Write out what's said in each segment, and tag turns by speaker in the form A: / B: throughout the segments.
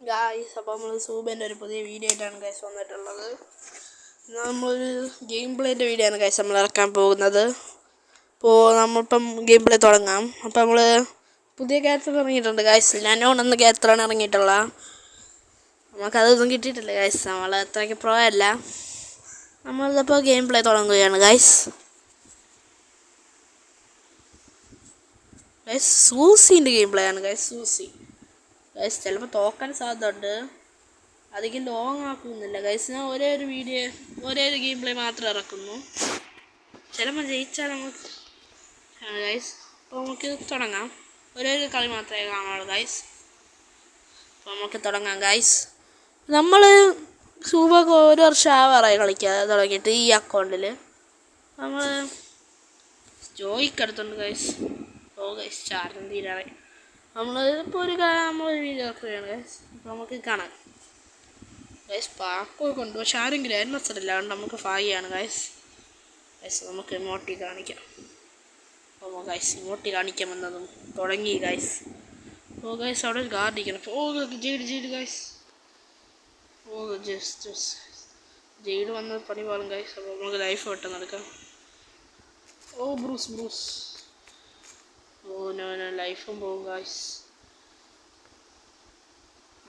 A: Guys അപ്പോൾ നമ്മൾ സൂബേന്റെ ഒരു പുതിയ വീഡിയോ ആയിട്ടാണ് ഗൈസ് വന്നിട്ടുള്ളത് നമ്മളൊരു ഗെയിം പ്ലേന്റെ വീഡിയോ ആണ് ഗൈസ് നമ്മൾ ഇറക്കാൻ പോകുന്നത്. അപ്പോൾ നമ്മളിപ്പം ഗെയിം പ്ലേ തുടങ്ങാം. അപ്പോൾ നമ്മൾ പുതിയ ക്യാരക്ടർ ഇറങ്ങിയിട്ടുണ്ട് ഗൈസ് നനോൺ എന്ന ക്യാരക്ടറാണ് ഇറങ്ങിയിട്ടുള്ള. നമുക്കതൊന്നും കിട്ടിയിട്ടില്ല ഗൈസ് നമ്മൾ അത്രയ്ക്ക് പ്രോ അല്ല. നമ്മളിതപ്പോൾ ഗെയിം പ്ലേ തുടങ്ങുകയാണ് ഗൈസ് ഗൈസ് സൂസിന്റെ ഗെയിം പ്ലേ ആണ് ഗൈസ് സൂസി. ഗൈസ് ചിലപ്പോൾ തോക്കാൻ സാധ്യതയുണ്ട്. അധികം ലോങ് ആക്കുന്നില്ല ഗൈസ് ഞാൻ ഒരേ ഒരു വീഡിയോ ഒരേ ഒരു ഗെയിം പ്ലേ മാത്രം ഇറക്കുന്നു ചിലപ്പോൾ ജയിച്ചാൽ നമുക്ക് ഗൈസ് അപ്പോൾ നമുക്ക് തുടങ്ങാം. ഒരേ ഒരു കളി മാത്രമേ കാണുള്ളൂ ഗൈസ് അപ്പോൾ നമുക്ക് തുടങ്ങാം ഗൈസ് നമ്മൾ സൂബ ഒരു വർഷം ആവാറായി കളിക്കാതെ തുടങ്ങിയിട്ട് ഈ അക്കൗണ്ടിൽ നമ്മൾ ജോയിക്കെടുത്തുണ്ട് ഗൈസ് ഓ ഗൈസ് ചാർജും തീരാറായി നമ്മൾ ഇപ്പോൾ ഒരു നമ്മളൊരു വീഡിയോ ഇറക്കുകയാണ് ഗൈസ് അപ്പോൾ നമുക്ക് കാണാം. ഗൈസ് പാക്കൊക്കെ കൊണ്ട് പക്ഷെ ആരെങ്കിലും ഇല്ല അതുകൊണ്ട് നമുക്ക് ഫാഗിയാണ് ഗൈസ് ഗൈസ് നമുക്ക് മോട്ടി കാണിക്കാം. ഓ ഗൈസ് മോട്ടി കാണിക്കാൻ വന്നതും തുടങ്ങി ഗൈസ് ഓ ഗൈസ് അവിടെ ഒരു ഗാർഡ് ഇരിക്കണം ഓ ജീഡ് ജീഡ് ഗൈസ് ഓ ജസ്റ്റ് ജസ്റ്റ് ജെയ്ഡ് പണി പാടും ഗൈസ് അപ്പോൾ നമുക്ക് ലൈഫ് പെട്ടെന്ന് നടക്കാം oh Bruce Bruce. Oh no no ലൈഫും പോകും ഗായ്സ്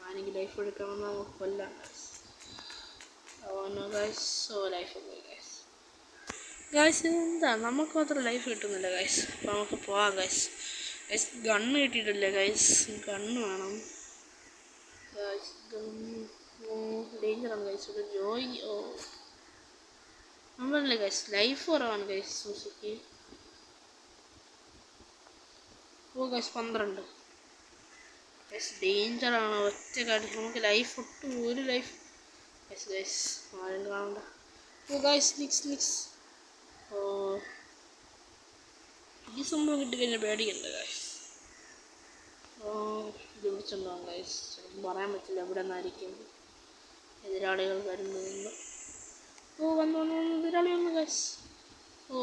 A: ആണെങ്കിൽ ലൈഫ് എടുക്കാമെന്ന് നമുക്ക് കൊല്ലാം guys oh guys oh life പോയി ഗായ്സ് ഗായ്സ് എന്താ? നമുക്ക് മാത്രം ലൈഫ് കിട്ടുന്നില്ല ഗായ്സ് അപ്പോൾ നമുക്ക് പോവാം ഗായ്സ് ഗൈസ് ഗണ്ണ് കിട്ടിയിട്ടില്ല ഗൈസ് ഗണ്ണ് വേണം. ഗായ്സ് ഗണ്ണ് ഡേഞ്ചറാണ് ഗൈസ് ഒരു ജോയി ഓ. നമ്മളല്ലേ ഗൈസ് ലൈഫ് കുറവാണ് ഗൈസ് സൂസിക്ക്. ഓ ഗൈസ് പന്ത്രണ്ട് ഗൈസ് ഡേഞ്ചറാണ് ഒറ്റ കാടി നമുക്ക് ലൈഫ് ഒട്ടും ഒരു ലൈഫ് ഗൈസ് ഗൈസ് ആരും കാണണ്ട. ഓ ഗൈസ് നിക്സ് നിക്സ് ഓ ഈ സംഭവം കിട്ടിക്കഴിഞ്ഞാൽ പേടിക്കണ്ട ഗൈസ് ഓ ഇത് വിളിച്ചുണ്ടാവും ഗൈസ് പറയാൻ പറ്റില്ല. എവിടെ നിന്നായിരിക്കും എതിരാളികൾ വരുന്നതെന്ന്. ഓ വന്നു വന്നു വന്നു. എതിരാളി വന്നു ഗൈസ് ഓ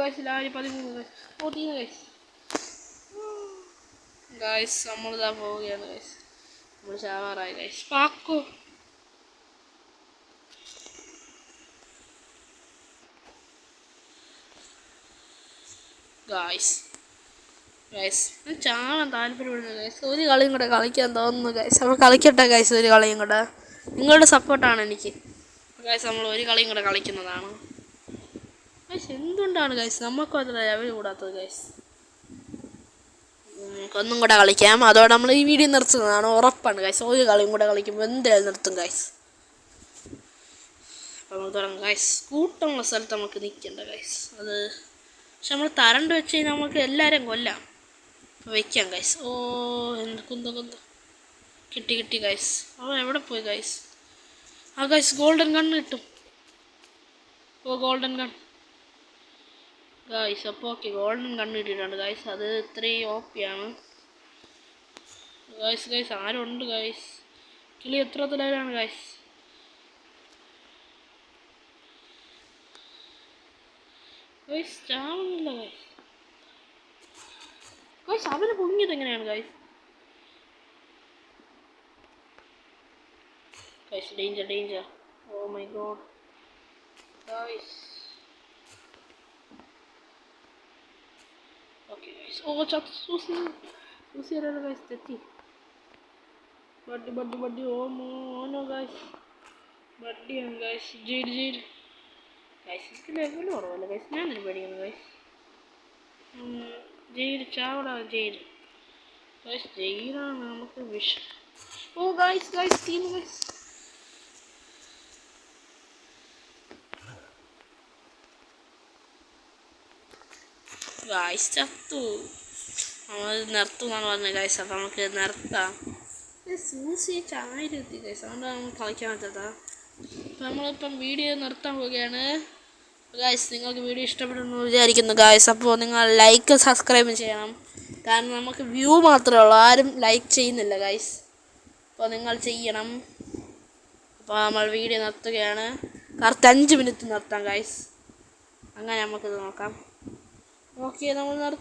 A: ഗൈസ് ലാരി പതിമൂന്ന് ഗൈസ് തീർന്നു ഗൈസ് ഗൈസ് നമ്മളിതാ പോവുകയാണ് ഗൈസ് നമ്മൾ ചാവാറായി ഗൈസ് പാക്കോ. ഗായ്സ് ഗൈസ് ചാവാൻ താല്പര്യപ്പെടുന്നു ഗൈസ് ഒരു കളിയും കൂടെ കളിക്കാൻ തോന്നുന്നു ഗൈസ് നമ്മൾ കളിക്കട്ടെ ഗൈസ് ഒരു കളിയും കൂടെ. നിങ്ങളുടെ സപ്പോർട്ടാണ് എനിക്ക്. ഗൈസ് നമ്മൾ ഒരു കളിയും കൂടെ കളിക്കുന്നതാണ്. ഗൈസ് എന്തുകൊണ്ടാണ് ഗൈസ് നമുക്ക് അത്ര ലെവൽ കൂടാത്തത് ഗൈസ് ഒന്നും കൂടെ കളിക്കാം. അതോടെ നമ്മൾ ഈ വീഡിയോ നിർത്തുന്നതാണ് ഉറപ്പാണ് ഗൈസ് ഒരു കളിയും കൂടെ കളിക്കുമ്പോൾ എന്തായാലും നിർത്തും ഗൈസ് അപ്പോൾ നമുക്ക് തുടങ്ങാം. ഗൈസ് കൂട്ടമുള്ള സ്ഥലത്ത് നമുക്ക് നിൽക്കണ്ട ഗൈസ് അത് പക്ഷെ നമ്മൾ തരണ്ട് വെച്ച് കഴിഞ്ഞാൽ നമുക്ക് എല്ലാവരും കൊല്ലാം. വെക്കാം ഗൈസ് ഓ എന്ത് കുന്ത കുന്ത. കിട്ടി കിട്ടി ഗൈസ് അവൻ എവിടെ പോയി ഗൈസ് ആ ഗൈസ് ഗോൾഡൻ ഗണ്ണ് കിട്ടും ഓ ഗോൾഡൻ ഗൺ ഗായ്സ് അപ്പോൾ ഓക്കെ ഗോൾഡൻ കണ്ടിട്ടിട്ടുണ്ട് ഗായ്സ് അത് ഇത്രയും ഓപ്പിയാണ് ഗായ്സ് ഗായ്സ് ആരുണ്ട് ഗായ്സ് കിളി എത്ര ലെവലാണ് ഗായ്സ് ഗായ്സ് ചാവുന്നില്ല ഗായ്സ് ഗായ്സ് അവന് പൊങ്ങിയത് എങ്ങനെയാണ് guys guys danger danger oh my god guys okay guys oh ചത്ത് സൂസി സൂസി അറിയാലോ ഗൈസ് തെറ്റി ബഡ്ഡി ബഡ്ഡി ബഡ്ഡി ഓ മോനോ ഗൈസ് ബഡ്ഡിയാണ് ഗൈസ് ജയിൽ ജയിൽ ഗൈസ് എനിക്ക് ലെവൽ കുറവല്ല ഗൈസ് തന്നെ പേടിക്കുന്നു ഗൈസ് ജയിൽ ചാവട ജയിൽ ഗൈസ് ജയിലാണ് നമുക്ക് വിഷ ഓ guys guys team guys guys ചത്തു. നമ്മൾ നിർത്തും എന്നാണ് പറഞ്ഞത് ഗായ്സ് അപ്പം നമുക്ക് നിർത്താം. ചായരുത്തി ഗൈസ് അതുകൊണ്ട് നമ്മൾ കളിക്കാൻ പറ്റാത്ത അപ്പം നമ്മളിപ്പം വീഡിയോ നിർത്താൻ പോവുകയാണ്. ഗായ്സ് നിങ്ങൾക്ക് വീഡിയോ ഇഷ്ടപ്പെടുന്നു വിചാരിക്കുന്നു ഗായ്സ് അപ്പോൾ നിങ്ങൾ ലൈക്ക് സബ്സ്ക്രൈബ് ചെയ്യണം. കാരണം നമുക്ക് വ്യൂ മാത്രമേ ഉള്ളൂ. ആരും ലൈക്ക് ചെയ്യുന്നില്ല ഗായ്സ് അപ്പോൾ നിങ്ങൾ ചെയ്യണം. അപ്പോൾ നമ്മൾ വീഡിയോ നിർത്തുകയാണ്. കറക്റ്റ് അഞ്ച് മിനിറ്റ് നിർത്താം ഗായ്സ് അങ്ങനെ നമുക്കിത് നോക്കാം. ഓക്കെ നമ്മൾ നട